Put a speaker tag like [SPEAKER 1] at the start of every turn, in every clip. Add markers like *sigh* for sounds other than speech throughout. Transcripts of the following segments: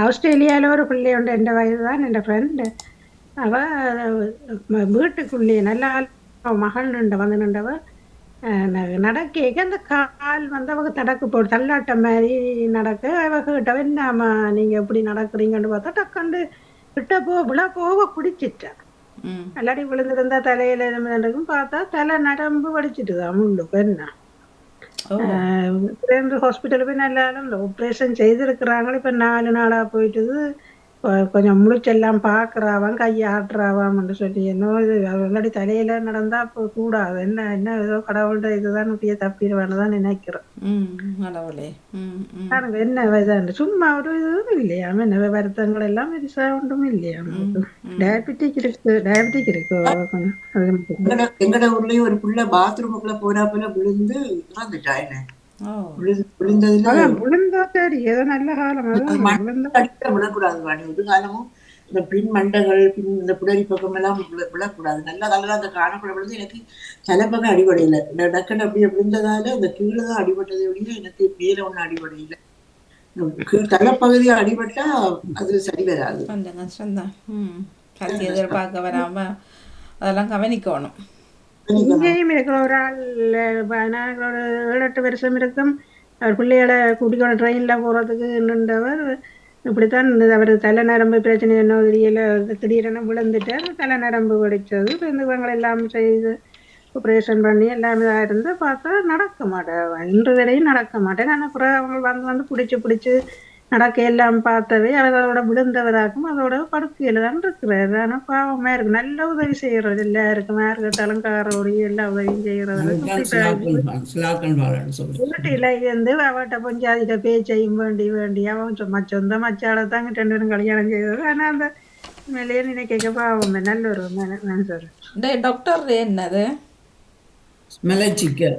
[SPEAKER 1] ஆஸ்திரேலியாவில் ஒரு பிள்ளையுண்டு என் வயது தான் என் ஃப்ரெண்டு அவ ம- வீட்டுக்குள்ளேயே நல்ல மகள் நின்ற வந்து நின்றவ நடக்க அந்த கால் வந்து அவங்க தடக்கு போட்டு தள்ளாட்டம் மாதிரி நடக்க அவ கேட்டவ என்னம்மா நீங்க எப்படி நடக்கிறீங்கன்னு பார்த்தா டக்குண்டு கிட்ட போ விழா போக குடிச்சிட்டா
[SPEAKER 2] ம்
[SPEAKER 1] அல்லாடி விழுந்திருந்தா தலையில இருக்கும் பார்த்தா தலை நரம்பு வடிச்சிட்டுதான் முள்ளு பெண்ணா
[SPEAKER 2] ஓ
[SPEAKER 1] ரெண்டு ஹாஸ்பிட்டல் போய் நல்லா ஆப்ரேஷன் செய்திருக்கிறாங்களே இப்போ நாலு நாளாக போயிட்டுது கொஞ்சம் முழிச்செல்லாம் பாக்குறாவாம் கையை ஆட்டுறாவாம்னு சொல்லி என்ன இது இல்லாடி தலையில நடந்தா இப்போ கூடாது. என்ன என்ன ஏதோ கடவுள்கிட்ட இதுதான் இப்படியே தப்பிடுவான்னு தான் நினைக்கிறேன்
[SPEAKER 2] ம் கடவுளே.
[SPEAKER 1] என்ன இதான் சும்மா ஒரு இதுவும் இல்லையா என்ன வருத்தங்கள் எல்லாம் பெருசா ஒன்றும் இல்லையா டயபெட்டிக் இருக்கு டயபெட்டிக் இருக்கு. கொஞ்சம் அது
[SPEAKER 3] எங்கட ஊர்லயும் ஒரு புள்ள பாத்ரூமுக்குள்ள போறா போல விழுந்து இறந்துட்டா என்ன? அடிக்க விழக்கூடாது வாணி. ஒரு காலமும் இந்த பின் மண்டைகள் பின் இந்த புடரி பக்கம் எல்லாம் விழ- விழக்கூடாது. நல்ல காலம் அந்த விழுந்து எனக்கு தலைப்பக்கம் அடிபடையில. டக்குன்னு அப்படியே விழுந்ததால இந்த கீழே தான் அடிபட்டதை எனக்கு மேல ஒண்ணும் அடிபடையில. தலைப்பகுதி அடிபட்டா அது சரி வராது.
[SPEAKER 2] கொஞ்சம் கஷ்டம்தான். ம். கல்வி எதிர்பார்க்க வராம அதெல்லாம் கவனிக்கணும்.
[SPEAKER 1] இங்கேயும் இருக்கிற ஒரு ஆள் நான் ஒரு ஏழு எட்டு வருஷம் இருக்கும். அவர் பிள்ளைகளை கூட்டிக்கொண்டு ட்ரெயினில் போகிறதுக்கு நின்றவர். இப்படித்தான் அவர் தலை நரம்பு பிரச்சனை என்ன தெரியல. திடீரென விழுந்துட்டார். தலை நரம்பு வெடிச்சது இவங்களை எல்லாம் செய்து ஆப்ரேஷன் பண்ணி எல்லாம் இதாக இருந்து பார்த்தா நடக்க மாட்டேன். இன்று வரையும் நடக்க மாட்டேன். ஆனால் அப்புறம் அவங்க வந்து வந்து பிடிச்சி பிடிச்சி நடக்க எல்லாம் பார்த்தவே அவர் அதோட விழுந்தவராக்கும் அதோட படுக்கையில் தான் இருக்கிறாரு. ஆனால் பாவமாக இருக்கு. நல்ல உதவி செய்கிறது எல்லாருக்கும் யார் கேட்டாலும் காரோடி எல்லா உதவியும்
[SPEAKER 4] சொல்றது
[SPEAKER 1] வீட்டில இருந்து அவட்ட பஞ்சாதிட்ட பேச்சையும் வேண்டி வேண்டி அவன் சும்மா சொந்த மச்சால தாங்க ரெண்டு பேரும் கல்யாணம் செய்தது. ஆனா அந்த மேலேயே நினைக்க பாவம். நல்ல ஒரு
[SPEAKER 2] டாக்டர் என்னது?
[SPEAKER 4] மலைச்சிக்கல்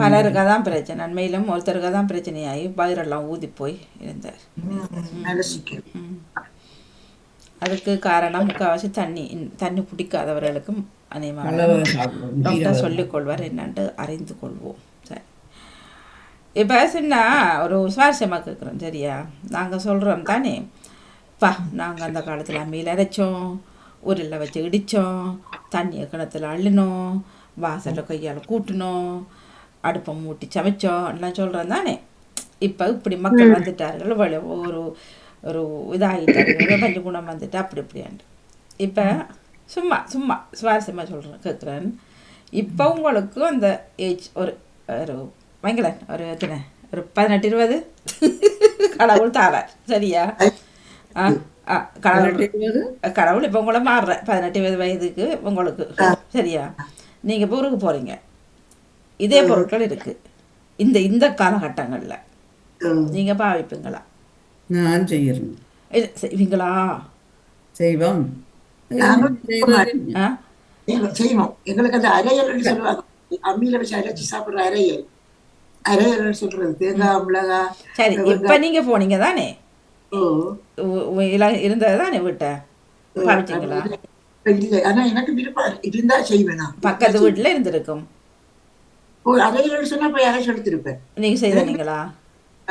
[SPEAKER 2] பலருக்கு தான் பிரச்சனை நன்மையிலும் ஒருத்தருக்கு தான் பிரச்சனையாகி வயிறெல்லாம் ஊதி போய் இருந்தார். அதுக்கு காரணம் முக்கால்வாசி தண்ணி தண்ணி பிடிக்காதவர்களுக்கும் அநேகமாக டாக்டர் சொல்லிக் கொள்வார் என்னன்ட்டு அறிந்து கொள்வோம் சரி இப்போ சின்ன ஒரு சுவாரஸ்யமாக கேட்குறோம் சரியா நாங்கள் சொல்கிறோம் தானே பா நாங்கள் அந்த காலத்தில் அம்மியில் அரைச்சோம் உருளில் வச்சு இடித்தோம் தண்ணியை கிணத்துல அள்ளினோம் வாசலில் கையால் கூட்டினோம் அடுப்பை மூட்டி சமைச்சோம் எல்லாம் சொல்கிறோம் தானே? இப்போ இப்படி மக்கள் வந்துட்டார்கள். ஒரு ஒரு இதாகிட்டார்கள் பஞ்ச குணம் வந்துட்டு அப்படி இப்படியாண்டு. இப்போ சும்மா சும்மா சுவாரஸ்யமாக சொல்கிறேன் கேட்குறேன் இப்போ உங்களுக்கு அந்த ஏஜ் ஒரு ஒரு வைங்களேன் ஒரு எத்தனை? ஒரு பதினெட்டு இருபது? கடவுள் தாரார் சரியா? ஆ? கடவுள்? கடவுள் இப்போ உங்களை மாறுற பதினெட்டு இருபது வயதுக்கு உங்களுக்கு சரியா நீங்கள் இப்போ ஊருக்கு போகிறீங்க இதே பொருட்கள் இருக்குது இந்த இந்த காலகட்டங்களில். நீங்கள் பாவிப்பீங்களா
[SPEAKER 4] நான் செய்யறேன்
[SPEAKER 2] செய்வீங்களா
[SPEAKER 4] செய்வோம்
[SPEAKER 3] செய்வோம், எங்களுக்கு அந்த அரையல்னு சொல்லுவாங்க அம்மியில வச்சு அரைச்சு சாப்பிடுற அரையல் அரையல்னு சொல்றது தேங்காய் மிளகாய்
[SPEAKER 2] சரி இப்போ நீங்கள் போனீங்க தானே
[SPEAKER 3] ஓ.
[SPEAKER 2] உ- உ- இல- இருந்தது தானே வீட்டை பாவிச்சிங்களா
[SPEAKER 3] இல்லை. ஆனா எனக்கு விருப்பம். இருந்தா செய்வேன்
[SPEAKER 2] பக்கத்து வீட்டில் இருந்திருக்கும்.
[SPEAKER 3] ஓ அரையல்னு சொன்னா போய் அரைச்சு எடுத்திருப்பேன்
[SPEAKER 2] நீங்கள்? செய்தீங்களா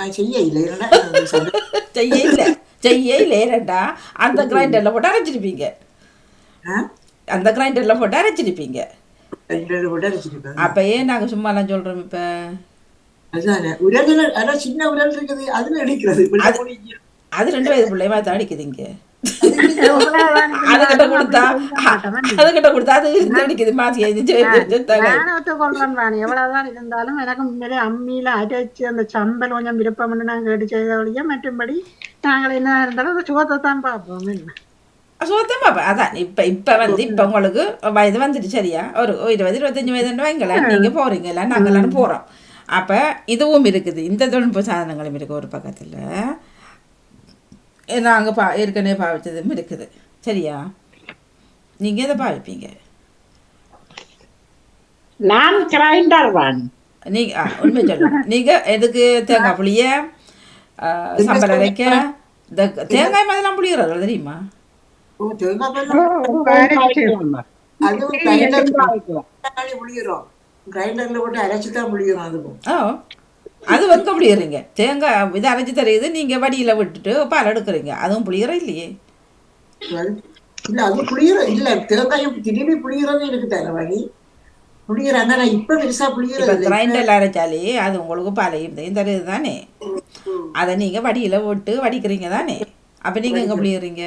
[SPEAKER 3] செய்ய இல்லை. *laughs*
[SPEAKER 2] செய்ய இல்லை. செய்ய இல்லை. ஏனண்டா? அந்த *laughs* கிரைண்டரில் போட்டு அரைச்சிருப்பீங்க? அந்த கிரைண்டரில் போட்டு அரைச்சிருப்பீங்க. அப்போ ஏன் நாங்கள் சும்மாலாம் சொல்கிறோம் இப்போ.
[SPEAKER 3] அதுதானே உரல்ல ஆனா சின்ன உரல் இருக்குது. அதுல அடிக்கிறது.
[SPEAKER 2] அது ரெண்டு வயது பிள்ளையமா தான் அடிக்குதுங்க அதுகிட்ட கொடுத்தா அதுகிட்ட கொடுத்தா அது இருந்து அடிக்குது. மாசி
[SPEAKER 1] எவ்வளவுதான் இருந்தாலும் எனக்கு அம்மியில அரைச்சு அந்த சம்பல் கொஞ்சம் விருப்பம்னு நாங்க கேட்டு செய்த வழியா மற்றும்படி நாங்கள் என்ன இருந்தாலும் அந்த சுகத்தை தான் பார்ப்போம். என்ன?
[SPEAKER 2] சுத்தமா அதான் இப்ப இப்ப வந்து இப்ப உங்களுக்கு வயது வந்துட்டு சரியா? ஒரு இருபது இருபத்தஞ்சு வயதுன்னு வைங்களேன். நீங்க போறீங்கல்ல நாங்க எல்லாரும் போறோம். அப்ப இதுவும் இருக்குது. இந்த தொழில்நுட்ப சாதனங்களும் இருக்கு ஒரு பக்கத்துல. நாங்க பா ஏற்கனவே பாவிச்சதும் இருக்குது சரியா? நீங்க எதை பாவிப்பீங்க
[SPEAKER 5] நான் கிரைண்டர்
[SPEAKER 2] நீங்க உண்மை சொல்லுங்க. நீங்க எதுக்கு தேங்காய் புளிய வைக்க? இந்த தேங்காய் மாதிரிலாம் புளியறது தெரியுமா?
[SPEAKER 3] கிரைண்டர்ல போட்டு அரைச்சு தான் முடியும் அதுவும்
[SPEAKER 2] அது வந்து புளியறீங்க தேங்காய் இதை அரைச்சி தெரியுது நீங்கள் வடியில் விட்டுட்டு பால் எடுக்கிறீங்க. அதுவும் புளியற இல்லையே?
[SPEAKER 3] இல்ல அது புளியற இல்ல. தேங்காயும் திரும்பி புளியறது எனக்கு தர வழி புளியற ஆனா நான் இப்ப பெருசா
[SPEAKER 2] இப்போ
[SPEAKER 3] புளியறது இல்லை.
[SPEAKER 2] கிரைண்டரில் அரைச்சாலே அது உங்களுக்கு பாலையும் தருது தானே? அதை நீங்கள் வடியில் விட்டு வடிக்கிறீங்க தானே? அப்போ நீங்கள் எங்கே புளியறீங்க?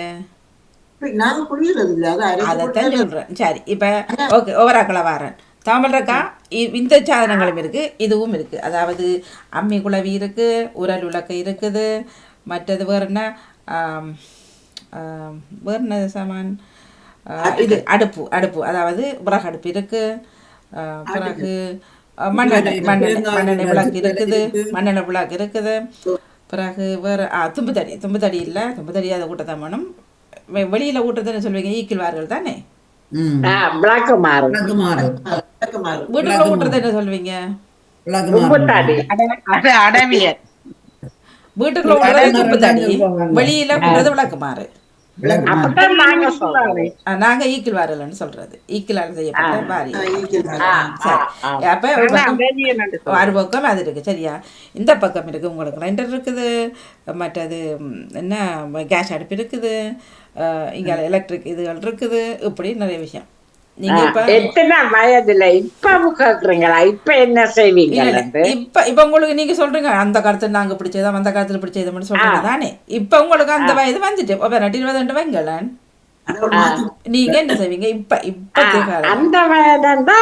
[SPEAKER 3] இப்ப நாங்க புளியறது இல்ல.
[SPEAKER 2] அதைத்தான் சொல்கிறேன் சரி இப்போ ஓகே ஓவராக்களை வரேன். தாமரக்கா இ- இந்த சாதனங்களும் இருக்குது இதுவும் இருக்குது அதாவது அம்மி குழவி இருக்குது உரல் உலக்கை இருக்குது மற்றது வேறு என்ன? வேறு என்ன சாமான்? இது அடுப்பு அடுப்பு. அதாவது விறகு அடுப்பு இருக்குது பிறகு மண்ணெண்ணெய் மண்ணெண்ணெய் மண்ணெண்ணெய் விளக்கு இருக்குது மண்ணெண்ணெய் விளக்கு இருக்குது. பிறகு வேறு ஆ தும்புத்தடி தும்புத்தடி இல்லை தும்புத்தடி அதை ஊட்டத்தான் வேணும் வெளியில ஊட்டுறதுன்னு சொல்லுவீங்க ஈக்கிள்வார்கள் தானே?
[SPEAKER 5] விளக்கு
[SPEAKER 4] மாறு.
[SPEAKER 2] வீட்டுக்குள்ள ஊட்டுறது என்ன
[SPEAKER 5] அது அடவியல்.
[SPEAKER 2] வீட்டுக்குள்ள ஊட்டுறது தும்புத்தடி வெளியில ஊட்டுறது விளக்கு மாறு.
[SPEAKER 5] நாங்க
[SPEAKER 2] ஈக்கிள் வாரல்னு சொல்றது. ஈக்கிளால் செய்யப்பட்ட வாரி. அப்ப ஒரு பக்கம் அது இருக்கு. சரியா? இந்த பக்கம் இருக்கு. உங்களுக்கு கிரைண்டர் இருக்குது. மற்றது என்ன கேஸ் அடுப்பு இருக்குது. இங்க எலக்ட்ரிக் இதுகள் இருக்குது இப்படி நிறைய விஷயம்.
[SPEAKER 5] எத்தனை வயதுல இப்ப கேக்குறீங்களா? இப்ப என்ன செய்வீங்க.
[SPEAKER 2] இப்ப இப்ப உங்களுக்கு நீங்க சொல்றீங்க அந்த காலத்துல நாங்க பிடிச்சதா அந்த காலத்துல பிடிச்சது சொல்றீங்க. தானே. இப்ப உங்களுக்கு அந்த வயது வந்துட்டு இருபது ரெண்டு வைங்களேன் நீங்க என்ன செய்வீங்க? இப்ப இப்ப
[SPEAKER 5] அந்த வயதுண்டா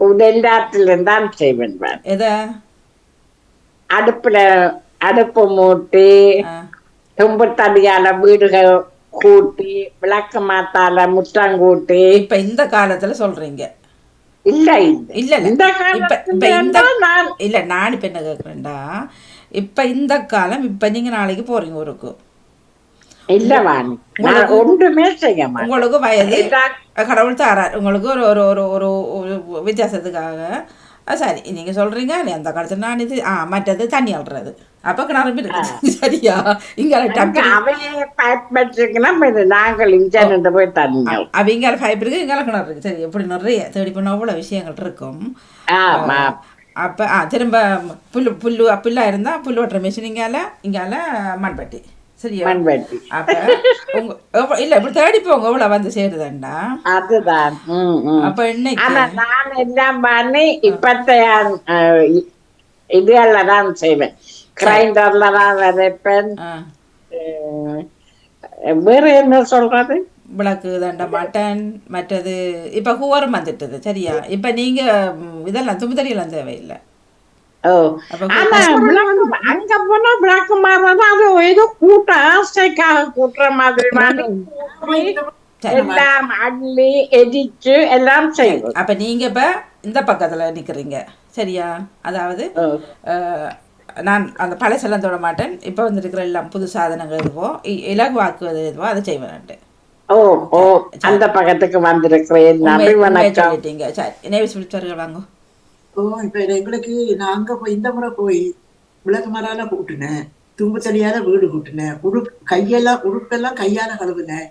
[SPEAKER 5] உடன்றாத்துல தான் செய்வேன்.
[SPEAKER 2] எத?
[SPEAKER 5] அடுப்புல அடுப்பு மூட்டி தும்பு தடியால வீடுகள் கூட்டி விளக்கு மாத்தால முற்றம் கூட்டி.
[SPEAKER 2] இப்ப இந்த காலத்துல சொல்றீங்க.
[SPEAKER 5] இல்ல
[SPEAKER 2] இல்ல.
[SPEAKER 5] இந்த நான்
[SPEAKER 2] இல்ல நான் இப்ப என்ன கேக்குறேன்டா? இப்ப இந்த காலம் இப்ப நீங்க நாளைக்கு போறீங்க ஊருக்கு. உங்களுக்கு வயது கடவுள் தாரார். உங்களுக்கு ஒரு ஒரு ஒரு ஒரு வித்தியாசத்துக்காக சரி நீங்க சொல்றீங்க நீ அந்த காலத்துல நான் இது ஆ மற்றது தண்ணி அல்றது அப்ப கிணறு இருக்கு சரியா இங்க
[SPEAKER 5] பைப் நாங்கள் இன்ஜின் போய் தந்தோம்
[SPEAKER 2] அவங்க ஃபைபர் இருக்கு இங்கே கிணறு இருக்கு சரி எப்படி நிறைய தேடி போனால் அவ்வளோ விஷயங்கள் இருக்கும் அப்போ ஆ திரும்ப புல்லு புல்லு புல்லா இருந்தா புல் வெட்டுற மிஷின் இங்கால இங்கால மண்பட்டி சரியா?
[SPEAKER 5] மண்வெட்டி
[SPEAKER 2] அப்ப இல்ல இப்படி தேடி போங்க எவ்வளோ வந்து சேருதாண்டா
[SPEAKER 5] அதுதான்.
[SPEAKER 2] அப்ப இன்னைக்கு
[SPEAKER 5] நான் எல்லாம் பண்ணி இப்பத்தைய இதுல தான் செய்வேன். கிரைண்டர்ல தான் அஹ், வேற என்ன சொல்றது?
[SPEAKER 2] விளக்கு தண்ட மட்டன் மற்றது இப்ப கூவரம் வந்துட்டது சரியா? இப்ப நீங்க இதெல்லாம் தும்புத்தறியெல்லாம் தேவையில்லை
[SPEAKER 5] ஓ
[SPEAKER 2] அப்ப
[SPEAKER 5] ஆனா விளக்கு அங்க போனா அது ஏதோ கூட்ட ஆசைக்காக கூட்டுற மாதிரி வாங்கி எல்லாம் அள்ளி எரிச்சு எல்லாம் செய்வோம்.
[SPEAKER 2] அப்ப நீங்க இப்ப இந்த பக்கத்துல நிக்கிறீங்க. சரியா? அதாவது நான் அந்த பழசெல்லாம் தொட மாட்டேன். இப்போ வந்துருக்கிற எல்லாம் புது சாதனங்கள் எதுவோ இலகுவாக்குவது எதுவோ அதை செய்வேன்ட்டு
[SPEAKER 5] அந்த பக்கத்துக்கு வந்திருக்கிறேன்.
[SPEAKER 2] சொல்லிட்டீங்க. சரி. நேவி சொல்லிச்சார்கள் வாங்க.
[SPEAKER 3] ஓ இப்ப எங்களுக்கு நான் அங்க போய் இந்த முறை போய் விளக்கு மரால கூட்டினேன் தும்பு தடியால வீடு கூட்டினேன் உடுப்பு கையெல்லாம் உடுப்பெல்லாம் கையால கழுவுனேன்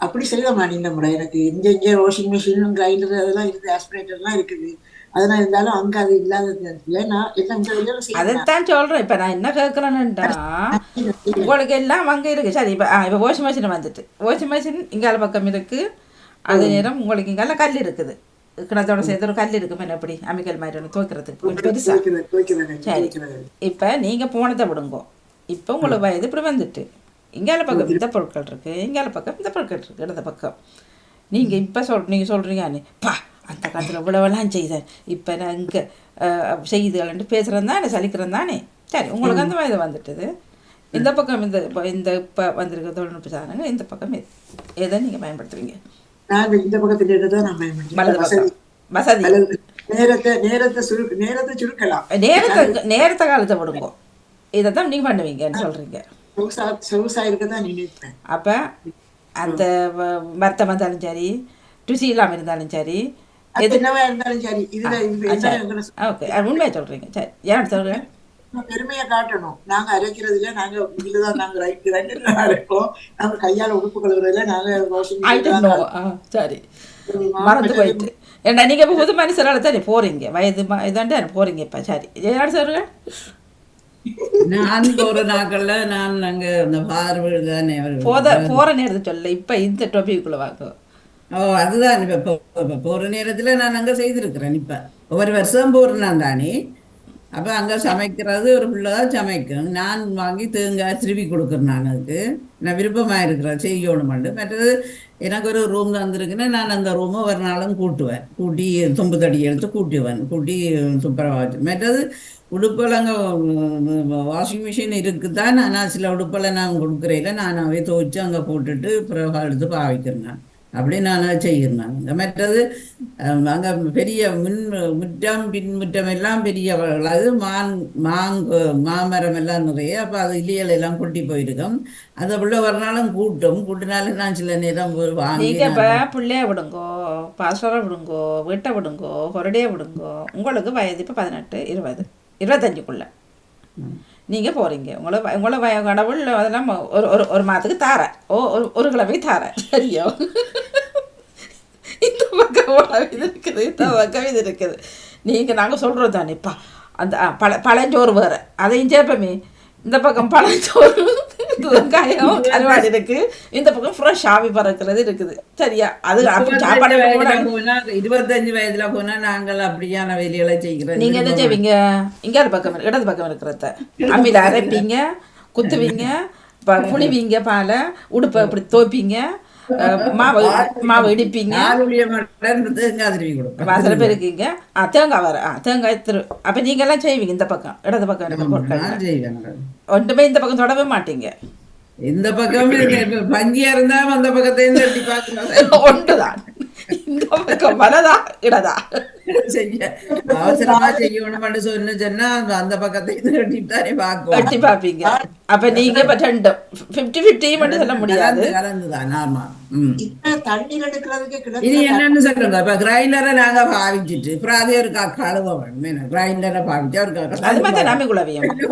[SPEAKER 3] அப்படி செய்யலாமா இந்த முறை? எனக்கு இங்க இங்க வாஷிங் மிஷின் கிரைண்டர் அதெல்லாம் இருக்குது ஆஸ்பிரேட்டர் எல்லாம் இருக்குது. அதெல்லாம் இருந்தாலும் அங்க அது இல்லாதது. இல்லைன்னா எல்லாம்
[SPEAKER 2] அதைத்தான் சொல்றேன். இப்ப நான் என்ன கேட்கறேன்னுட்டா உங்களுக்கு எல்லாம் அங்க இருக்கு. சரி இப்ப இப்ப வாஷிங் மிஷின் வந்துட்டு. வாஷிங் மிஷின் இங்கால பக்கம் இருக்கு. அதே நேரம் உங்களுக்கு இங்கால கல் இருக்குது. கிணத்தோட சேர்த்து ஒரு கல் இருக்கு மேல எப்படி அமிக்கல் மாதிரி ஒன்று துவைக்கிறதுக்கு கொஞ்சம் பெருசா சரி. இப்போ நீங்கள் போனதை விடுங்கோ இப்போ உங்களுக்கு வயது இப்படி வந்துட்டு இங்கால பக்கம் இந்த பொருட்கள் இருக்கு இங்கால பக்கம் இந்த பொருட்கள் இருக்கு இடது பக்கம் நீங்கள் இப்போ சொல் நீங்கள் சொல்கிறீங்க பா அந்த காலத்தில் இவ்வளவெல்லாம் செய்தேன் இப்போ நான் இங்கே செய்துகள்ன்ட்டு பேசுகிறேன் தானே சலிக்கிறேன் தானே சரி உங்களுக்கு அந்த வயது வந்துட்டுது இந்த பக்கம் இந்த இந்த இப்போ வந்திருக்க தொழில்நுட்ப சாதனங்கள் இந்த பக்கம் எதை நீங்கள் பயன்படுத்துவீங்க
[SPEAKER 3] நாங்க இந்த பக்கத்துல இருந்ததை நான்
[SPEAKER 2] வசதி.
[SPEAKER 3] நேரத்தை நேரத்தை சுரு நேரத்தை சுருக்கலாம்.
[SPEAKER 2] நேரத்தை நேரத்தை காலத்தை விடுங்கோ இதை தான் நீங்கள் பண்ணுவீங்கன்னு சொல்கிறீங்க
[SPEAKER 3] சொகுசா சொகுசா இருக்கதான் நினைப்பேன்.
[SPEAKER 2] அப்போ அந்த வ- வருத்தம் இருந்தாலும் சரி ருசி இல்லாமல் இருந்தாலும் சரி
[SPEAKER 3] அது என்னவா இருந்தாலும் சரி இதுல
[SPEAKER 2] ஓகே. உண்மையை சொல்கிறீங்க சரி. ஏன் சொல்கிறேன்
[SPEAKER 3] நம்ம பெருமையை காட்டணும். நாங்க அரைக்கிறதுல நாங்க இதுலதான் நாங்க ரைட் ரைட்ல அரைப்போம். நாங்க கையால உடுப்பு கழுவுறதுல நாங்க washing
[SPEAKER 2] I don't know ah சரி. மறந்து போயிட்டு. ஏண்டா நீங்க இப்ப புது மனுஷரால தானே போறீங்க? வயது இதாண்டா போறீங்க இப்ப. சரி. யார் சொல்லுங்க
[SPEAKER 4] நான் போற நாட்கள்ல நான் அங்க இந்த பார்வை தானே.
[SPEAKER 2] போத போற நேரத்தை சொல்ல இப்ப இந்த டாபிக்குள்ள வாங்க
[SPEAKER 4] ஓ அதுதான். இப்ப போற நேரத்துல நான் அங்க செய்திருக்கிறேன் இப்ப. ஒவ்வொரு வருஷம் போறேன் தானே. அப்போ அங்கே சமைக்கிறது ஒரு பிள்ளைதான் சமைக்கும். நான் வாங்கி தேங்காய் திருப்பி கொடுக்குறேன் நான் அதுக்கு. நான் விருப்பமாக இருக்கிறேன் செய்யணுமெண்டு மற்றது எனக்கு ஒரு ரூம் தந்திருக்குன்னா நான் அந்த ரூமை ஒரு நாளும் கூட்டுவேன். கூட்டி தும்பு தடி எடுத்து கூட்டுவேன். கூட்டி சூப்பராக மற்றது உடுப்பலங்க அங்கே வாஷிங் மிஷின் இருக்குதான் ஆனால் சில உடுப்பலை நான் கொடுக்குறையில நான் அவை துவைச்சு அங்கே போட்டுட்டு பிறகு எடுத்து பாவிக்கிறேன் நான். அப்படி நான் செய்கிறேன் மற்றது அங்கே பெரிய முன் முற்றம் பின் முற்றம் எல்லாம் பெரிய அது மான் மாங்கு மாமரம் எல்லாம் நிறைய அப்போ அது இலியல் எல்லாம் கொட்டி போயிருக்கும். அதை உள்ள ஒரு நாளும் கூட்டும். கூட்டினாலும் நான் சில நேரம் போய் வாங்கி
[SPEAKER 2] நீங்க இப்ப
[SPEAKER 4] நான்
[SPEAKER 2] பிள்ளைய விடுங்கோ பாஸ்வரை விடுங்கோ வீட்டை விடுங்கோ கொரடியை விடுங்கோ உங்களுக்கு வயது இப்ப பதினெட்டு இருபது இருபத்தஞ்சுக்குள்ள. நீங்கள் போகிறீங்க உங்களை உங்களை வய கடவுள் அதெல்லாம் ஒரு ஒரு ஒரு மாதத்துக்கு தாரேன். ஓ ஒரு ஒரு கிழமை தாரேன். சரியோ? இந்த பக்கம் இது இருக்குது இந்த பக்கம் இது இருக்குது. நீங்கள் நாங்கள் சொல்கிறோம் தானேப்பா அந்த பழ பழஞ்சோறு வேறு. அதையும் சேர்ப்பமே. இந்த பக்கம் பழஞ்சோறு வெங்காயம் கருவாடு *laughs* இருக்கு. இந்த பக்கம் ஃப்ரெஷ் ஆவி பறக்கிறது இருக்குது. சரியா? அது அப்படி சாப்பாடு
[SPEAKER 4] இருபத்தஞ்சு வயதுல போனா நாங்கள் அப்படியான வேலைகளை செய்கிறோம்.
[SPEAKER 2] நீங்க என்ன செய்வீங்க? இங்கால பக்கம் இடது பக்கம் இருக்கிறத. அம்மியில அரைப்பீங்க குத்துவீங்க புளிவீங்க பாலை உடுப்பை இப்படி தோப்பீங்க மாவு மாவு இடிப்பீங்க. வாசல பெருக்கீங்க தேங்காய் வர தேங்காய் திரு அப்ப நீங்க எல்லாம் செய்வீங்க இந்த பக்கம் இடது பக்கம்
[SPEAKER 4] செய்வேன்
[SPEAKER 2] ஒன்றுமே இந்த பக்கம் தொடவே மாட்டீங்க.
[SPEAKER 4] இந்த பக்கம் பஞ்சியா இருந்தா அந்த பார்க்கலாம்
[SPEAKER 2] ஒன்றுதான். இந்த பக்கம் வலதா இடதா?
[SPEAKER 4] செய்ய அவசரமா செய்யணும்னு சொன்னு சொன்னா அந்த பக்கத்தையும் தட்டித்தானே பார்க்கும்
[SPEAKER 2] எட்டி பாப்பீங்க அப்ப நீங்க இப்ப ரெண்டு ஃபிஃப்டி ஃபிஃப்டி மட்டும் சொல்ல முடியாது
[SPEAKER 4] கலந்துதான் ஆமா இது என்னன்னு சொல்லுங்க இப்ப கிரைண்டரை நாங்க பாவிச்சிட்டு அப்புறம் அதே ஒரு கழுவ வேணும் கிரைண்டரை பாவிச்சு ஒரு விட்டு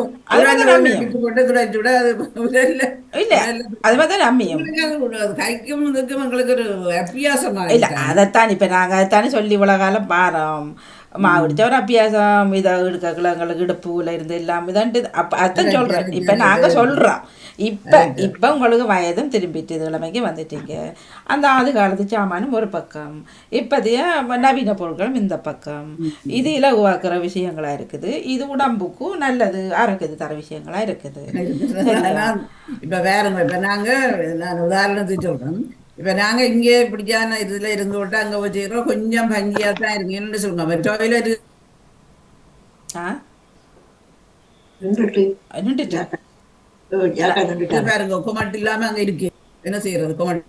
[SPEAKER 4] கைக்கும் இதுக்கும் எங்களுக்கு ஒரு அபியாசமா
[SPEAKER 2] இல்ல அதைத்தான் இப்ப நாங்க அதைத்தானே சொல்லி இவ்வளவு காலம் பாரோம் மாவிடிச்ச ஒரு அபியாசம் இதை எடுக்கல எங்களுக்கு இடுப்புல இருந்து எல்லாம் இதான்ட்டு அப்ப அதான் சொல்றேன். இப்ப நாங்க சொல்றோம். இப்ப இப்ப உங்களுக்கு வயதும் திரும்பிட்டு இது கிழமைக்கு வந்துட்டீங்க. அந்த ஆதி காலத்து சாமானும் ஒரு பக்கம். இப்போதைய நவீன பொருட்களும் இந்த பக்கம். இது இலகுவாக்குற விஷயங்களா இருக்குது. இது உடம்புக்கும் நல்லது ஆரோக்கியத்து தர விஷயங்களா இருக்குது. *laughs*
[SPEAKER 4] இப்ப வேறங்க இப்ப நாங்க நான் உதாரணத்துக்கு சொல்றேன். இப்ப நாங்க இங்கே இப்படியான இதுல இருந்து விட்டு அங்க வச்சுக்கிறோம் கொஞ்சம் பங்கியா தான் இருக்கீங்கன்னு சொல்லுங்க டாய்லெட் பாருங்க கொமட்டு இல்லாம அங்க இருக்கு என்ன செய்யறது கொமட்டு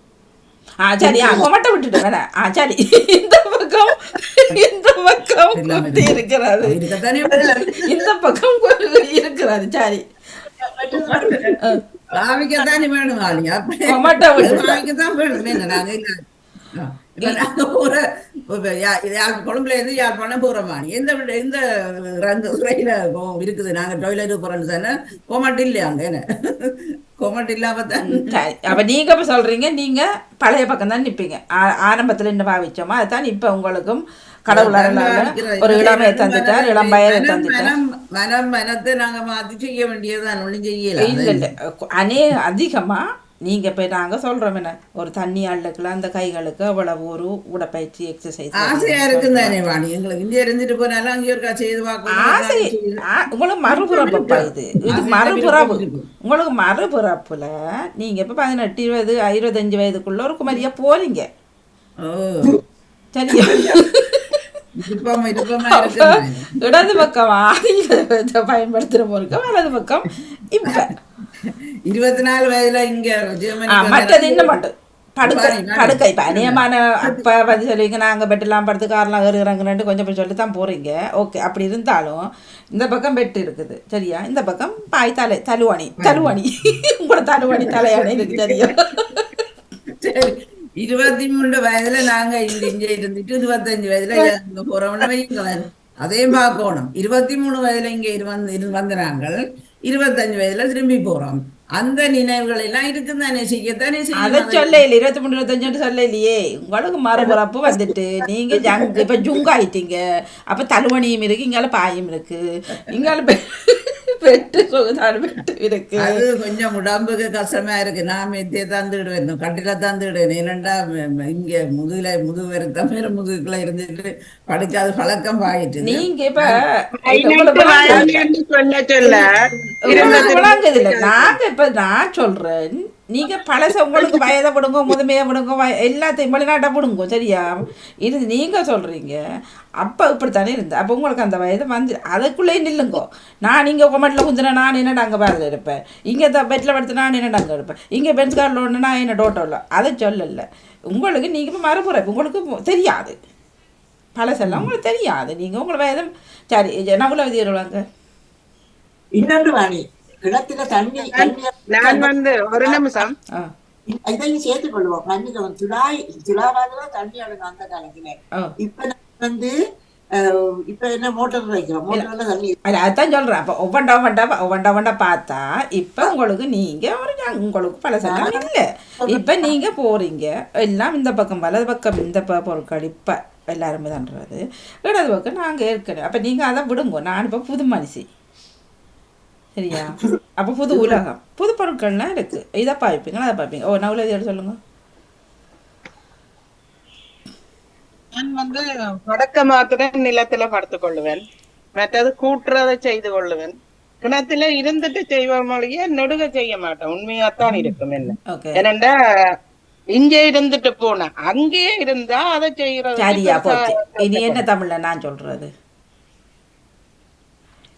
[SPEAKER 2] ஆ சரி ஆ கொமட்டை விட்டுட்டு வேணா ஆ சரி இந்த பக்கம் இந்த பக்கம் குத்தி இருக்கிறது இந்த பக்கம் இருக்கிறது சரி
[SPEAKER 4] பாவிக்கத்தானே வேணும் ஆளுங்க பாவிக்கத்தான் வேணும் என்ன நாங்க இப்ப நாங்க போற கொழும்புல இருந்து யாழ்ப்பாணம் போற மாதிரி எந்த எந்த ரங்க ரயில இருக்குது நாங்க டாய்லெட் போறோம்னு சொன்னா கொமட்டு இல்லையா அங்க என்ன கொமட்டு இல்லாம தான்
[SPEAKER 2] அப்ப நீங்க இப்ப சொல்றீங்க நீங்க பழைய பக்கம் தான் நிப்பீங்க ஆரம்பத்துல என்ன பாவிச்சோமா அதுதான் இப்ப உங்களுக்கும் கடவுள் அருளால ஒரு இளமையை தந்துட்டார் இளம் வயதை தந்துட்டார்
[SPEAKER 4] மனம் மனத்தை நாங்க மாத்தி செய்ய வேண்டியதுதான்
[SPEAKER 2] இல்ல
[SPEAKER 4] செய்யல.
[SPEAKER 2] இல்ல அனே அதிகமா நீங்க இப்ப நாங்க சொல்றோம் என்ன ஒரு தண்ணி அள்ளுக்குலாம் அந்த கைகளுக்கு அவ்வளவு ஒரு உடற்பயிற்சி எக்ஸசைஸ்
[SPEAKER 4] ஆசையா இருக்கும் தானே வாணி. எங்களுக்கு இந்தியா இருந்துட்டு போனாலும் அங்கே ஒருக்கா செய்து
[SPEAKER 2] ஆசை உங்களுக்கு மறுபிறப்புப்பா இது. இது மறுபிறப்பு.
[SPEAKER 4] இருக்கு.
[SPEAKER 2] உங்களுக்கு மறுபிறப்புல நீங்க இப்ப பதினெட்டு இருபது இருபத்தஞ்சு வயதுக்குள்ள ஒரு குமரியா போறீங்க.
[SPEAKER 4] ஓ.
[SPEAKER 2] சரியா? இடது பக்கம்? ஆதிக்கத்தை பயன்படுத்துற போருக்கு வலது பக்கம். இப்ப.
[SPEAKER 4] இருபத்தி நாலு வயதுல இங்க
[SPEAKER 2] மற்றது இன்னும் மட்டும் படுக்கை. படுக்கை. இப்ப அநியமான அப்ப வந்து சொல்லுவீங்க நாங்க பெட்டெல்லாம் படுத்து கார்லாம் ஏறுகிறாங்கன்னு கொஞ்சம் போய் சொல்லி தான் போறீங்க. ஓகே அப்படி இருந்தாலும் இந்த பக்கம் பெட்டு இருக்குது சரியா? இந்த பக்கம் பாய் தலை தலுவாணி தலுவாணி உங்களோட தலுவாணி தலையாணி இருக்கு சரியா?
[SPEAKER 4] சரி. இருபத்தி மூணு வயதுல நாங்க இங்க இங்க இருந்துட்டு இருபத்தஞ்சு வயதுல இங்க அதையும் பார்க்கணும் இருபத்தி மூணு வயதுல இங்க இரு வந்து இரு- இருபத்தஞ்சு வயதுல திரும்பி போறோம். அந்த நினைவுகள் எல்லாம் இருக்குதானே செய்யத்தானே
[SPEAKER 2] அதை சொல்ல இல்லை இருபத்தி மூணு இருபத்தஞ்சு சொல்ல இல்லையே உங்களுக்கு மறுபுறப்பு வந்துட்டு நீங்க ஜங்கு இப்ப ஜுங்காயிட்டீங்க. அப்ப தலுவணியும் இருக்கு இங்கால பாயும் இருக்கு. இங்கால பெ- வெட்டு சொகுதான வெட்டு இருக்கு
[SPEAKER 4] அது கொஞ்சம் உடம்புக்கு கஷ்டமா இருக்கு. நான் மெத்திய தந்துடுவேன். கட்டில தந்துடுவேன். ஏனண்டா இங்க முதுகுல முதுகு வருத்தம் வேற முதுகுல இருந்துட்டு படுக்காத பழக்கம் ஆயிட்டு
[SPEAKER 2] நீங்க இப்ப நாங்க இப்ப நான் சொல்றேன். நீங்கள் பழச உங்களுக்கு வயதை விடுங்க முதுமையை விடுங்க வய- எல்லாத்தையும் வெளிநாட்டை விடுங்க சரியா? இருந்து நீங்கள் சொல்கிறீங்க அப்போ இப்படித்தானே இருந்து அப்போ உங்களுக்கு அந்த வயது வந்து அதுக்குள்ளேயே நில்லுங்கோ. நான் இங்கே உங்கள் மட்டில் குந்தினா நான் என்னடா அங்கே பாதில் இருப்பேன் இங்கே த பெட்டில் படுத்து நான் என்னடா அங்கே இருப்பேன் இங்கே பெஞ்ச் கார்டில் ஒன்று நான் என்ன டோட்டோவில் அதை சொல்லலை. உங்களுக்கு நீங்கள் இப்போ மறுபுறம் உங்களுக்கு தெரியாது. பழசெல்லாம் உங்களுக்கு தெரியாது. நீங்கள் உங்களை வயதம் சரி நகுல விதி வருவாங்க
[SPEAKER 3] இன்னொன்று வாணி. கிணத்துல தண்ணி
[SPEAKER 5] நான் வந்து ஒரு நிமிஷம்.
[SPEAKER 3] இதையும் சேர்த்துக் கொள்வோம். மன்னிக்கவும் துலாய் துலாவாக தண்ணி அடங்கும் அந்த காலத்துல. இப்ப நான் வந்து இப்ப என்ன மோட்டர் வைக்கிறோம்? மோட்டர்ல தண்ணி
[SPEAKER 2] அது அதான் சொல்றேன். அப்போ ஒவ்வொண்டா ஒவ்வொண்டா ஒவ்வொண்டா ஒவ்வொண்டா பார்த்தா இப்போ உங்களுக்கு நீங்க ஒரு உங்களுக்கு பழசெல்லாம் இல்லை. இப்போ நீங்க போறீங்க. எல்லாம் இந்த பக்கம் வலது பக்கம் இந்த பொருட்கள் இப்போ எல்லாருமே தான்றது. இடது பக்கம் நாங்க ஏற்கனவே அப்ப நீங்க அதை விடுங்க. நான் இப்போ புது மனுஷி. சரியா? அப்போ புது உலகம். புது பொருட்கள்லாம் இருக்கு. இதை பார்ப்பீங்களா அதை பார்ப்பீங்க ஓ நான் உள்ள சொல்லுங்க.
[SPEAKER 5] நான் வந்து வடக்க மாத்திரம் நிலத்துல படுத்துக் கொள்ளுவேன். மற்றது கூட்டுறதை செய்து கொள்ளுவேன். கிணத்துல இருந்துட்டு செய்வோம் மொழிய நெடுக செய்ய மாட்டேன் உண்மையாத்தான் இருக்கும் என்ன. ஏனண்டா இங்க இருந்துட்டு போனேன் அங்கேயே இருந்தா அதை செய்யறது
[SPEAKER 2] சரியா போச்சு. இனி என்ன தமிழ்ல நான் சொல்றது?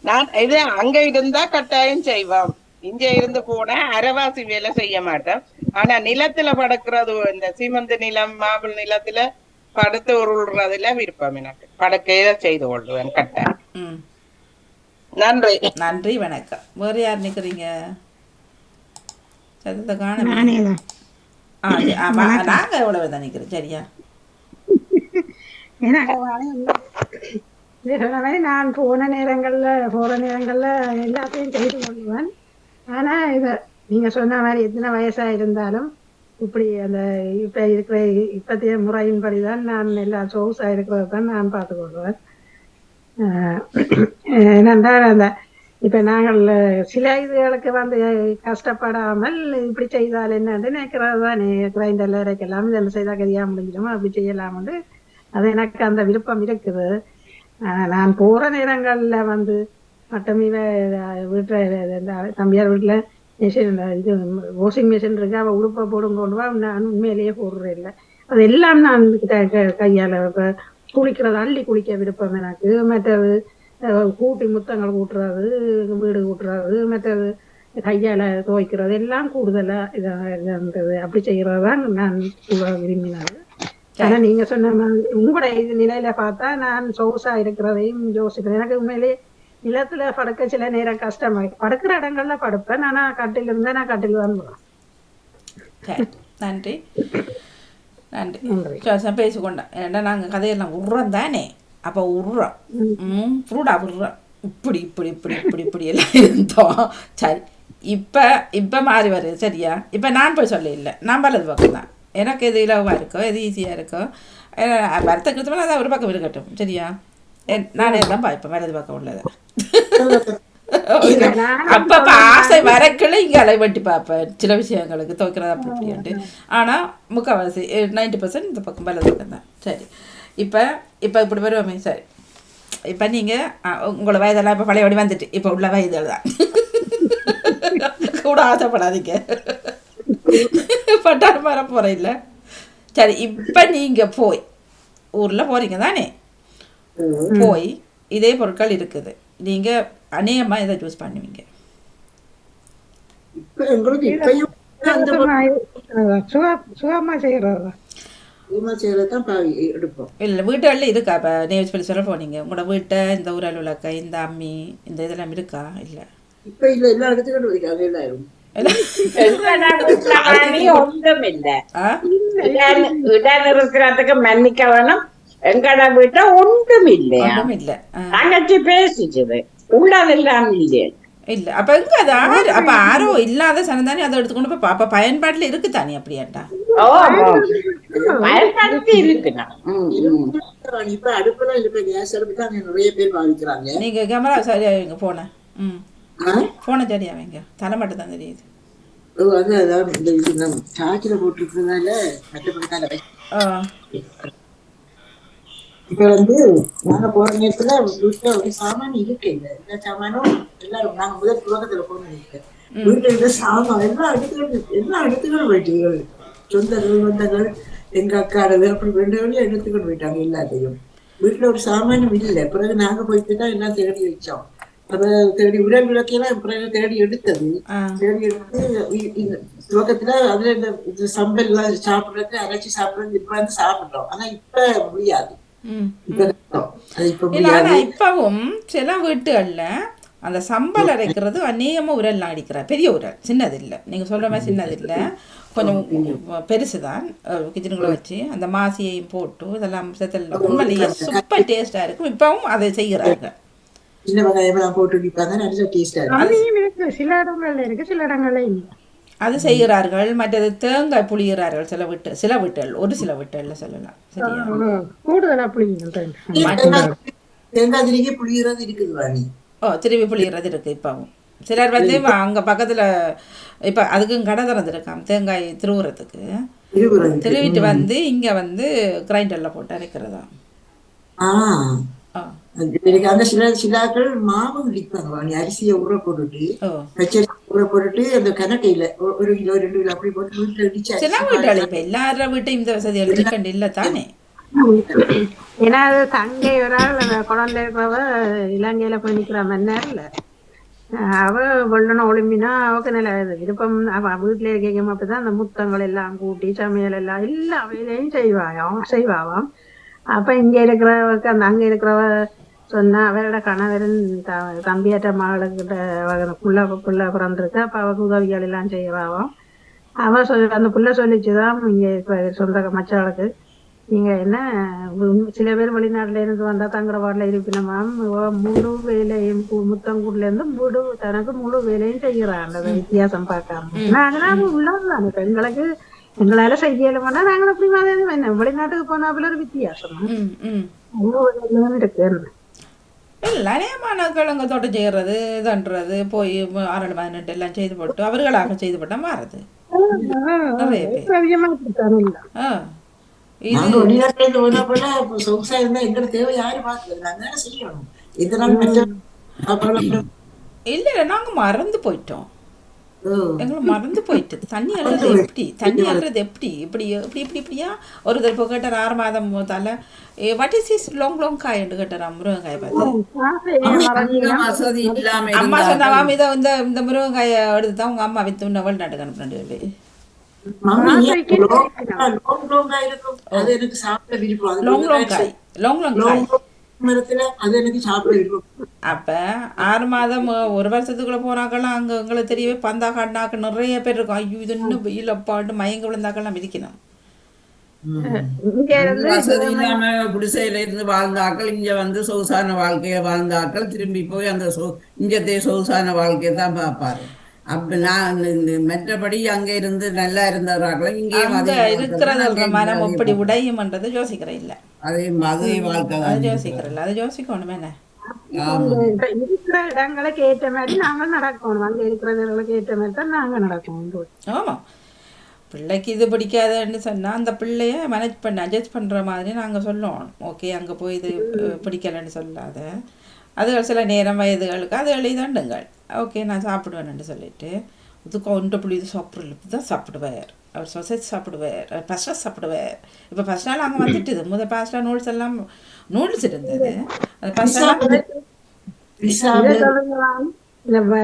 [SPEAKER 5] நான் இது அங்க இருந்தா கட்டாயம் செய்வோம் இங்க இருந்து போனா அரைவாசி வேலை செய்ய மாட்டேன். ஆனா நிலத்துல படுக்கிறது இந்த சீமந்த நிலம் மாபிள் நிலத்துல படுத்து உருள்றதுல விருப்பம் எனக்கு. படுக்கையில செய்து கொள்வேன் கட்டாயம். நன்றி.
[SPEAKER 2] நன்றி வணக்கம். வேறு யார் நிற்கிறீங்க சத்தத்தை காண
[SPEAKER 1] நானே தான்.
[SPEAKER 2] நிற்கிறோம் சரியா?
[SPEAKER 1] ஏன்னா நான் போன நேரங்கள்ல போற நேரங்கள்ல எல்லாத்தையும் செய்து கொள்வேன் ஆனா இதை நீங்க சொன்ன மாதிரி எத்தனை வயசா இருந்தாலும் இப்படி அந்த இப்ப இருக்கிற இப்பத்திய முறையின்படி தான் நான் எல்லா சொகுசா இருக்கிறதான் நான் பார்த்து கொள்வேன். ஆஹ் ஏனென்றால் அந்த இப்ப நாங்கள் சில இதுகளுக்கு வந்து கஷ்டப்படாமல் இப்படி செய்தால் என்னன்னு நினைக்கிறது தானே கிரைண்டர்ல இறக்கலாம் இதெல்லாம் செய்தால் கதியா முடிஞ்சிடும்? அப்படி செய்யலாம்னு. அது எனக்கு அந்த விருப்பம் இருக்குது. நான் போற நேரங்கள்ல வந்து மட்டமே வீட்டுல இந்த தம்பியார் வீட்டுல மிஷின் இது வாஷிங் மிஷின் இருக்கு. அவ உடுப்பை போடும் கொண்டு வா நான் உண்மையிலேயே போடுறேன் இல்லை. அது எல்லாம் நான் க- க- கையால இப்ப குளிக்கிறது அள்ளி குளிக்க விருப்பம் எனக்கு. மற்றது கூட்டி முத்தங்கள் கூட்டுறது வீடு கூட்டுறது மற்றது கையால துவைக்கிறது எல்லாம் கூடுதலா இதாக இருந்தது அப்படி செய்யறது தான் நான் கூட விரும்பினது. ஆனா நீங்க சொன்ன உங்களோட இது நிலையில பார்த்தா நான் சொகுசா இருக்கிறதையும் யோசிப்பேன். எனக்கு உண்மையிலேயே நிலத்துல படுக்க சில நேரம் கஷ்டமா படுக்கிற இடங்கள்ல படுப்பேன். ஆனா கட்டில் இருந்தா நான் கட்டில் தான்
[SPEAKER 2] நன்றி. நன்றி. பேசிக்கொண்டேன். ஏன்னா நாங்கள் கதையெல்லாம் உருறோம் தானே? அப்போ உருறோம். ம். புருடா உருறோம். இப்படி இப்படி இப்படி இப்படி இப்படி எல்லாம் *laughs* இருந்தோம். சரி. இப்போ இப்போ மாறி வருது. சரியா? இப்போ நான் போய் சொல்ல இல்லை. நான் வலது பக்கம் தான் எனக்கு எது இலவா இருக்கோ எது ஈஸியாக இருக்கோ வருத்த கிருத்தமாக அது ஒரு பக்கம் இருக்கட்டும் சரியா? என்- நானே *laughs* தான் பாய்ப்பேன் வலது பக்கம் உள்ளதை. அப்ப அப்ப ஆசை வரக்குள்ள இங்க அலை வட்டி பார்ப்பேன் சில விஷயங்களுக்கு துவைக்கிறது அப்படி இப்படின்ட்டு ஆனா முக்கால்வாசி நைன்டி பர்சன்ட் இந்த பக்கம் வலது பக்கம் தான் சரி. இப்ப இப்ப இப்படி வருவோமே சரி. இப்ப நீங்க உங்களோட வயதெல்லாம் இப்ப பழையபடி வந்துட்டு இப்ப உள்ள வயதுகள் தான். *laughs* கூட ஆசைப்படாதீங்க. *laughs* பட்டாரம் வர போற இல்ல சரி இப்ப நீங்க போய் ஊர்ல போறீங்க தானே? போய் இதே பொருட்கள் இருக்குது. நீங்க அநேகமா இதை சூஸ் பண்ணுவீங்க. இல்ல வீட்டுகளில் இருக்கா? இப்போ நேவ்ஸ் பள்ளி சொல்ல போனீங்க. உங்களோட வீட்டை இந்த ஊரல் உலக்க இந்த அம்மி இந்த இதெல்லாம் இருக்கா? இல்ல.
[SPEAKER 3] இப்ப இல்ல எல்லா இடத்துக்கும்
[SPEAKER 5] இருக்கிறதுக்கு மன்னிக்க வேணும் எங்கட வீட்டை ஒன்றும் இல்லையா
[SPEAKER 2] இல்ல.
[SPEAKER 5] தங்கச்சி பேசிச்சது உள்ளதெல்லாம் இல்லையா
[SPEAKER 2] இல்ல அப்ப எங்க அது ஆறு அப்ப ஆரோ இல்லாத சனம் தானே அதை எடுத்துக்கொண்டு போய் அப்ப பயன்பாட்டுல இருக்கு தானே அப்படியாட்டா
[SPEAKER 5] ஓ பயன்படுத்தி இருக்குண்ணா ம், ம்.
[SPEAKER 3] இப்ப அடுப்புல இப்ப கேஸ் அடுப்பு தான் நிறைய பேர் பாதிக்கிறாங்க
[SPEAKER 2] நீங்க கேமரா சரியா வைங்க போன ம்
[SPEAKER 3] ஆ?
[SPEAKER 2] போனை சரியா வைங்க தலை மட்டும் தான் தெரியுது.
[SPEAKER 3] ஓ, அது அதான் இந்த இது சார்ஜில் போட்டுருக்கிறதுனால
[SPEAKER 2] ஆ,
[SPEAKER 3] இப்ப வந்து நாங்க போற நேரத்துல வீட்டுல ஒரு சாமான் இருக்கு. இல்ல எல்லா சாமானும் எல்லாரும் நாங்க முதல் துவக்கத்துல போன இருக்கேன் வீட்டுல இருந்த சாமான் எல்லா இடத்துக்கும் எல்லா இடத்துக்கும் போயிட்டு சொந்தங்கள் பந்தங்கள் எங்க அக்காரது அப்படி ரெண்டு வழியும் எடுத்துக்கிட்டு போயிட்டாங்க எல்லாத்தையும். வீட்டுல ஒரு சாமானும் இல்லை. பிறகு நாங்க போயிட்டு தான் எல்லாம் தேடி வச்சோம். அப்ப தேடி உடல் விளக்கையெல்லாம் பிறகு தேடி எடுத்தது. தேடி எடுத்து துவக்கத்துல அதுல இந்த சம்பல் எல்லாம் சாப்பிடுறது அரைச்சி சாப்பிடுறது இப்ப வந்து சாப்பிடுறோம். ஆனா இப்ப முடியாது. அது
[SPEAKER 2] இப்பவும் சில வீட்டுகள்ல அந்த சம்பல் அரைக்கிறது அநேகமா உரல்லாம் அடிக்கிறார் பெரிய உரல் சின்னது இல்ல நீங்க சொல்ற மாதிரி சின்னது இல்ல கொஞ்சம் பெருசுதான். கிச்சனுக்குள்ள வச்சு அந்த மாசியையும் போட்டு இதெல்லாம் உண்மையிலேயே சூப்பர் டேஸ்டா இருக்கும். இப்பவும் அதை செய்கிறாங்க
[SPEAKER 3] சின்ன வெங்காயம் எல்லாம் போட்டு விற்பாங்க நல்ல டேஸ்டா
[SPEAKER 1] இருக்கு. சில இடங்கள்ல இருக்கு சில இடங்கள்ல இல்லை.
[SPEAKER 2] அது செய்கிறார்கள் மற்றது தேங்காய் புளிகிறார்கள் சில வீட்டு சில வீட்டுகள் ஒரு சில வீட்டுகள்ல சொல்லலாம். சரியா?
[SPEAKER 1] கூடுதலா புளிங்க
[SPEAKER 3] தேங்காய் திரிகை புளியறது இருக்குது வாணி.
[SPEAKER 2] ஓ திருப்பி புளிகிறது இருக்கு இப்பவும். சிலர் வந்து அங்க பக்கத்துல இப்ப அதுக்கும் கடை திறந்துருக்காம் தேங்காய் திருவுறதுக்கு. திருவிட்டு வந்து இங்க வந்து கிரைண்டர்ல போட்டு அரைக்கிறதா.
[SPEAKER 3] அந்த சில சிலாக்கள் மாவு விற்பாங்க வாணி அரிசியை ஊற போட்டுட்டு
[SPEAKER 2] ஓ
[SPEAKER 3] பச்சரிசி ஊற போட்டுட்டு அந்த கணக்கையில ஒரு கிலோ ரெண்டு கிலோ அப்படி போட்டு வீட்டுல இடிச்சு
[SPEAKER 2] சில
[SPEAKER 3] அரிசி
[SPEAKER 2] வீட்டுகள் இப்ப எல்லார வீட்டையும் இந்த வசதிகள் இருக்கண்டு இல்ல தானே
[SPEAKER 1] ஏன்னா அது தங்கை ஒரு ஆள் குழந்தை இருக்கிறவ இலங்கையில போய் நிக்கிற மன்னர் இல்ல அவ வெள்ளன ஒளிம்பினா அவக்கு நல்ல இது விருப்பம் அவ வீட்டுல இருக்கையும் அப்படிதான் அந்த முத்தங்கள் எல்லாம் கூட்டி சமையல் எல்லாம் எல்லா வேலையும் செய்வாயாம் செய்வாவாம் அப்ப இங்க அந்த அங்க இருக்கிறவ சொன்னா அவரோட கணவரின் த- தம்பியாட்ட மகளுக்கிட்ட புள்ள புள்ள பிறந்திருக்கு. அப்ப அவக்கு உதவிகள் எல்லாம் செய்வாவாம் அவ சொல் அந்த புள்ள சொல்லிச்சுதான் இங்க இப்ப சொந்த மச்சாளுக்கு. நீங்க என்ன சில பேர் வெளிநாட்டுல இருந்து வந்தா தங்குற வார்டில் இருப்பினமாம் முழு வேலையும் இருந்து முழு தனக்கு முழு வேலையும் செய்யறாங்க அந்த வித்தியாசம் பார்க்காம. உள்ளதான் இப்ப எங்களுக்கு எங்களால செய்யலமானா நாங்கள் அப்படி மாதிரி என்ன வெளிநாட்டுக்கு போனாப்புல ஒரு வித்தியாசம் இருக்கு
[SPEAKER 2] இல்ல அநேகமானவர்கள் அங்க தோட்டம் செய்யறது இதன்றது போய் ஆறு பதினெட்டு எல்லாம் செய்து போட்டு அவர்களாக செய்து போட்டா மாறுது
[SPEAKER 1] இல்ல
[SPEAKER 2] ஆ இது
[SPEAKER 3] நாங்க
[SPEAKER 2] மறந்து போயிட்டோம் எங்களுக்கு மறந்து போயிட்டு. தண்ணி அள்ளுறது எப்படி? தண்ணி அள்ளுறது. எப்படி? இப்படி இப்படி இப்படி இப்படியா? ஒரு தடவை கேட்டார் ஆறு மாதம் தலை what is is long long காய்ன்னு கேட்டார் முருங்கைக்காய் பார்த்து. அம்மா சொன்னாவாம் இதை இந்த இந்த முருங்கைக்காயை எடுத்து தான் உங்க அம்மா வித்து உன்ன வெளிநாட்டுக்கு அனுப்புறேன் சொல்லி. லாங் லாங் காய்
[SPEAKER 3] மரத்துல அது எனக்கு சாப்பிட
[SPEAKER 2] அப்ப ஆறு மாதம் ஒரு வருஷத்துக்குள்ள போனாக்கெல்லாம் அங்க எங்களுக்கு தெரியவே பந்தா காட்டினாக்க நிறைய பேர் இருக்கும். ஐயோ இது இன்னும் வெயில் அப்பாட்டு மயங்க விழுந்தாக்கெல்லாம் மிதிக்கணும்.
[SPEAKER 1] இங்க இருந்து
[SPEAKER 4] வசதி இல்லாம குடிசையில இருந்து வாழ்ந்த ஆக்கள் இங்க வந்து சொகுசான வாழ்க்கைய வாழ்ந்த ஆக்கள் திரும்பி போய் அந்த சொ இங்கத்தே சொகுசான வாழ்க்கையை தான் பார்ப்பாரு. அப்ப நான் மற்றபடி அங்க இருந்து நல்லா இருந்தவர்கள் இங்கேயும்
[SPEAKER 2] இருக்கிறது மனம் எப்படி உடையும்ன்றது யோசிக்கிறேன் இல்ல.
[SPEAKER 4] அதே அதே வாழ்க்கை
[SPEAKER 2] அது
[SPEAKER 4] தான்
[SPEAKER 2] யோசிக்கிறேன் அது யோசிக்கணும் என்ன?
[SPEAKER 4] ஆமா.
[SPEAKER 1] இப்ப இருக்கிற இடங்களுக்கு ஏற்ற மாதிரி நாங்க நடக்கணும். அங்க இருக்கிறவங்களுக்கு ஏற்ற மாதிரி தான் நாங்க நடக்கணும்.
[SPEAKER 2] ஆமாம் பிள்ளைக்கு இது பிடிக்காதுன்னு சொன்னால் அந்த பிள்ளைய மேனேஜ் பண்ண அட்ஜஸ்ட் பண்ணுற மாதிரி நாங்கள் சொல்லுவோம். ஓகே அங்கே போய் இது பிடிக்கலைன்னு சொல்லாத. அதுகள் சில நேரம் வயதுகளுக்கு அது எழுதாண்டுங்கள் ஓகே நான் சாப்பிடுவேன்னு சொல்லிட்டு இதுக்கு ஒன்று புள்ளி இது சாப்பிடல தான் சாப்பிடுவார் அவர் சொசைட்டி சாப்பிடுவார் ஃபஸ்ட்டாக சாப்பிடுவார் இப்போ ஃபஸ்ட் நாள் அங்கே வந்துட்டுது முதல் ஃபஸ்ட்டாக நூல்ஸ் எல்லாம் நூல்ஸ் இருந்தது அது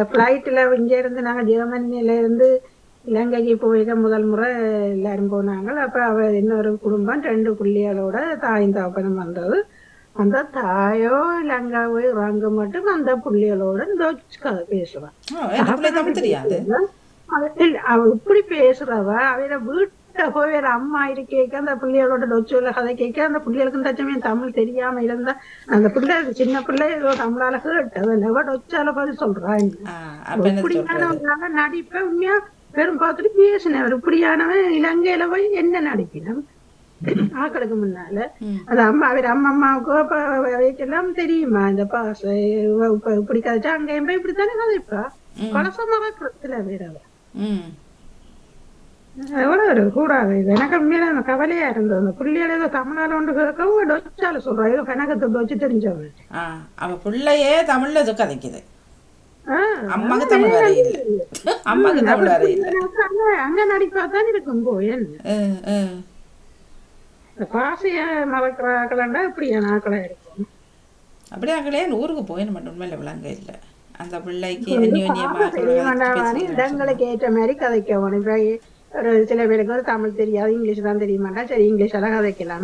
[SPEAKER 1] ஃப்ளைட்டில் இங்க இருந்து நாங்க ஜெர்மனியில இருந்து இலங்கைக்கு போயிட முதல் முறை எல்லாரும் போனாங்க அப்ப அவ இன்னொரு குடும்பம் ரெண்டு பிள்ளைகளோட தாயும் தகப்பனும் வந்தது அந்த தாயோ இலங்காவோ இறங்க மட்டும் அந்த பிள்ளைகளோட இந்த கதை பேசுவான் இல்ல, அவ இப்படி பேசுறவ அவையில வீட்டு போய் வேற அம்மா இருக்கேக்க அந்த பிள்ளைகளோட டொச்சுல கதை கேட்க அந்த பிள்ளைகளுக்கும் தச்சமே தமிழ் தெரியாம இருந்தா அந்த பிள்ளை சின்ன பிள்ளை ஏதோ தமிழால கேட்டு அதை நெவ டொச்சால பதில் சொல்றா
[SPEAKER 2] ஆ, அப்ப என்ன சொல்றது?
[SPEAKER 1] இப்படியானவங்க நடிப்ப உண்மையா? பெரும் பார்த்துட்டு பேசினவர். இப்படியானவன் இலங்கையில போய் என்ன நடிப்பினம் ஆக்களுக்கு முன்னால. அது அம்மா அவர் அம்மா அம்மாவுக்கு அவைக்கெல்லாம் தெரியுமா? இந்த இப்படி கதைச்சா அங்கேயும் போய் இப்படித்தானே கதைப்பா பழச மறக்கிறதுல வேற அவ.
[SPEAKER 2] ம்.
[SPEAKER 1] எவ்வளவு ஒரு கூடாது இது. எனக்கு உண்மையில அந்த கவலையா இருந்தது. அந்த பிள்ளைகள் ஏதோ தமிழால ஒன்று கேட்கவும் டொச்சால சொல்றா. ஏதோ கணக்கத்தை வச்சு தெரிஞ்சவன்
[SPEAKER 2] அவ பிள்ளையே தமிழ்ல இது கதைக்குது.
[SPEAKER 1] ஆ,
[SPEAKER 2] அம்மாக்கு தமிழ் வர இல்ல அம்மாக்கு தமிழ் வர இல்ல
[SPEAKER 1] அங்க அங்க நடிப்பா தான் இருக்கும் போய் இந்த பாசைய மறக்கிறாக்களாண்டா இப்படியா நாக்களா இருக்கும்.
[SPEAKER 2] அப்படியே அங்களே ஊருக்கு போயிட மாட்டோம் உண்மையில விளங்க இல்லை. அந்த பிள்ளைக்கு
[SPEAKER 1] இடங்களுக்கு ஏற்ற மாதிரி கதைக்க வேணும் இப்ப ஒரு சில பேருக்கு தமிழ் தெரியாது இங்கிலீஷ் தான் தெரிய மாட்டா சரி இங்கிலீஷ் எல்லாம் கதைக்கலாம்.